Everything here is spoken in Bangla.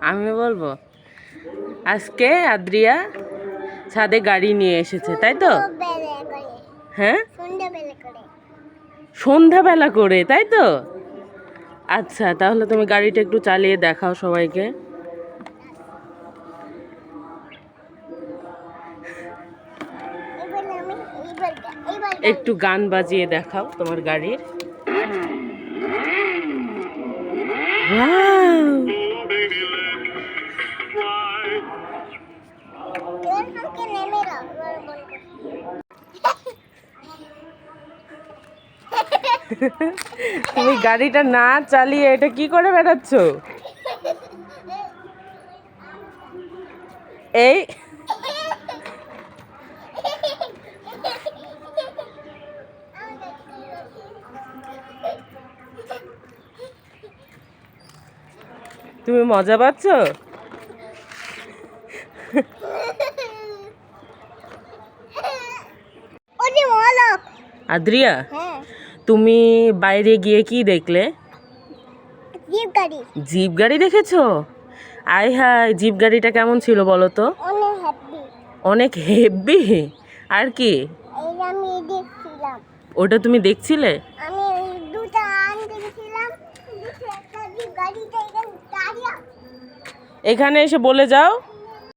আমি বলব। আজকে আদ্রিয়া ছাদে গাড়ি নিয়ে এসেছে তাই তো? হ্যাঁ? সন্ধ্যাবেলা করে। করে তাই তো? আচ্ছা তাহলে তুমি গাড়িটা একটু চালিয়ে দেখাও সবাইকে। একটু গান বাজিয়ে দেখাও তোমার গাড়ির। তুমি গাড়িটা না চালিয়ে এটা কি করে বেড়াচ্ছ? এই তুমি মজা পাচ্ছ? আদ্রিয়া হ্যাঁ। তুমি বাইরে গিয়ে কি দেখলে? জিপ গাড়ি। জিপ গাড়ি দেখেছ? আয় হায় জিপ গাড়িটা কেমন ছিল বলো তো? অনেক হেভি আর কি? ওটা তুমি দেখছিলে? আমি দুটা আন দেখছিলাম দুটো একটা জিপ গাড়িটা এখানে দাঁড়িয়ে এখানে এসে বলে যাও